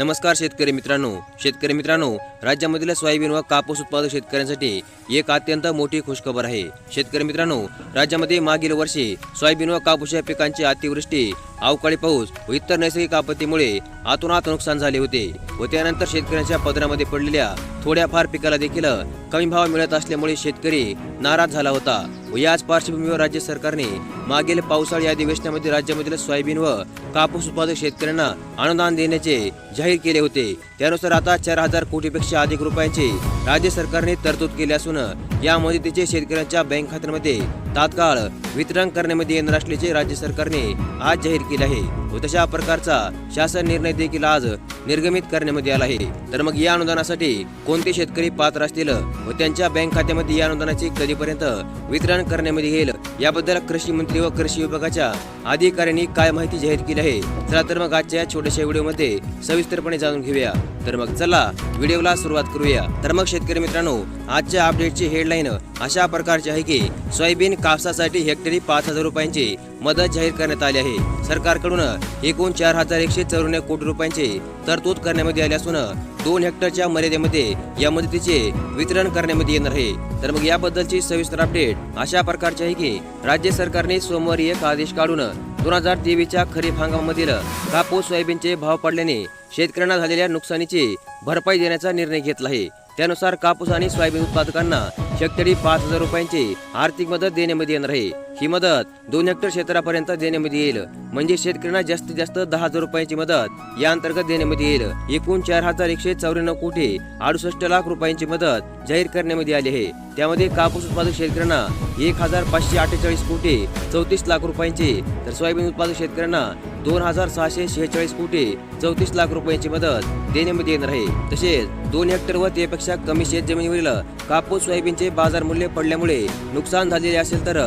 नमस्कार शेतकरी मित्रांनो. शेतकरी मित्रांनो राज्यामधील सोयाबीन व कापूस उत्पादक शेतकऱ्यांसाठी एक अत्यंत मोठी खुशखबर आहे. शेतकरी मित्रांनो राज्यामध्ये मागील वर्षी सोयाबीन व कापूस या पिकांची अतिवृष्टी अवकाळी पाऊस व इतर नैसर्गिक आपत्तीमुळे आतोनात नुकसान झाले होते व त्यानंतर शेतकऱ्यांच्या पदरामध्ये पडलेल्या थोड्याफार पिकाला देखील कमी भाव मिळत असल्यामुळे शेतकरी नाराज झाला होता व याच पार्श्वभूमीवर राज्य सरकारने मागील पावसाळी अधिवेशनामध्ये राज्यामधील सोयाबीन व कापूस उत्पादक शेतकऱ्यांना अनुदान देण्याचे जाहीर केले होते. त्यानुसार आता चार हजार कोटीपेक्षा अधिक रुपयांची राज्य सरकारने तरतूद केली असून या मदतीचे शेतकऱ्यांच्या बँक खात्यांमध्ये तात्काळ वितरण करण्यामध्ये येणार असल्याचे राज्य सरकारने आज जाहीर केले आहे. व तशा प्रकारचा शासन निर्णय देखील आज निर्गमित करण्यामध्ये आला आहे. तर मग या अनुदानासाठी कोणते शेतकरी पात्र असतील व त्यांच्या बँक खात्यामध्ये या अनुदानाचे कधीपर्यंत वितरण करण्यामध्ये येईल याबद्दल कृषी मंत्री व कृषी विभागाच्या अधिकाऱ्यांनी काय माहिती जाहीर केली आहे? चला तर मग आजच्या छोट्याशा व्हिडिओमध्ये सविस्तरपणे जाणून घेऊया. तर मग चला व्हिडिओला सुरुवात करूया. तर मग शेतकरी मित्रांनो आजच्या अपडेटची हेडलाईन अशा प्रकारची आहे की सोयाबीन कापसासाठी हेक्टरी पाच हजार रुपयांची मदत जाहीर करण्यात आली आहे. सरकारकडून एकूण चार हजार एकशे चौऱ्याण्णव कोटी रुपयांची तरतूद करण्यामध्ये आली असून दोन हेक्टरच्या मर्यादेमध्ये या मदतीचे वितरण करण्यामध्ये येणार आहे. तर मग याबद्दलची सविस्तर अपडेट अशा प्रकारची आहे की राज्य सरकारने सोमवारी एक आदेश काढून दोन हजार तेवीसच्या खरीप हंगामामधील कापूस सोयाबीनचे भाव पडल्याने शेतकऱ्यांना झालेल्या नुकसानीची भरपाई देण्याचा निर्णय घेतला आहे. त्यानुसार कापूस आणि सोयाबीन उत्पादकांना शेतकरी पाच हजार रुपयांची आर्थिक मदत देण्यामध्ये येणार आहे. ही मदत दोन हेक्टर क्षेत्रापर्यंत देण्यामध्ये येईल. म्हणजे शेतकऱ्यांना जास्तीत जास्त दहा हजार रुपयांची मदत. या अंतर्गत देण्यामध्ये येईल. एकूण चार हजार एकशे चौऱ्याण्णव कोटी अडुसष्ट लाख रुपयांची मदत जाहीर करण्यामध्ये आली आहे. त्यामध्ये कापूस उत्पादक शेतकऱ्यांना एक हजार पाचशे अठ्ठेचाळीस कोटी चौतीस लाख रुपयांची तर सोयाबीन उत्पादक शेतकऱ्यांना दोन हजार सहाशे शेहेचाळीस कोटी चौतीस लाख रुपयांची मदत देण्यामध्ये येणार आहे. तसेच दोन हेक्टर व त्यापेक्षा कमी शेत जमिनीवरील कापूस सोयाबीनचे बाजार मूल्य पडल्यामुळे नुकसान झालेले असेल तर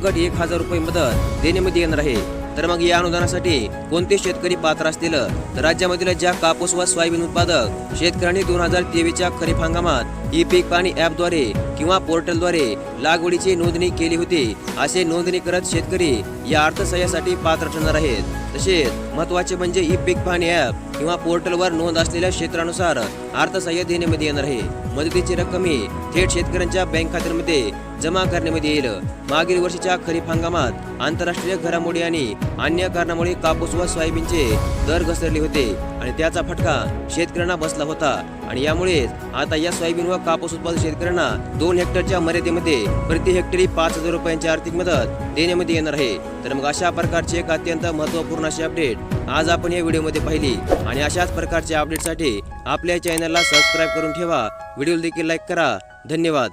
सरसकट एक हजार रुपये मदत देण्यामध्ये येणार आहे. तर मग या अनुदानासाठी कोणते शेतकरी पात्र असतील? तर राज्यामधील ज्या कापूस व सोयाबीन उत्पादक शेतकऱ्यांनी दोन हजार तेवीसच्या खरीप हंगामात ई पीक पाणी ॲपद्वारे किंवा पोर्टलद्वारे लागवडीची नोंदणी केली होती असे नोंदणी करत शेतकरी या अर्थसहाय्यासाठी पात्र ठरणार आहेत. तसेच महत्त्वाचे म्हणजे ई पीक पाहणी ॲप किंवा पोर्टलवर नोंद असलेल्या क्षेत्रानुसार अर्थसहाय्य देण्यामध्ये येणार आहे. मदतीची रक्कम ही थेट शेतकऱ्यांच्या बँक खात्यांमध्ये जमा करण्यामध्ये येईल. मागील वर्षीच्या खरीप हंगामात आंतरराष्ट्रीय घडामोडी आणि अन्य कारणामुळे कापूस व सोयाबीनचे दर घसरले होते आणि त्याचा फटका शेतकऱ्यांना बसला होता. आणि यामुळेच आता या सोयाबीन व कापूस उत्पादक शेतकऱ्यांना दोन हेक्टरच्या मर्यादेमध्ये प्रति हेक्टरी पाच हजार रुपयांची आर्थिक मदत देण्यामध्ये येणार आहे. तर मग अशा प्रकारची एक अत्यंत महत्त्वपूर्ण अशी अपडेट आज आपण या व्हिडिओमध्ये पाहिली. आणि अशाच प्रकारच्या अपडेटसाठी आपल्या चॅनलला सबस्क्राईब करून ठेवा. व्हिडिओ देखील लाईक करा. धन्यवाद.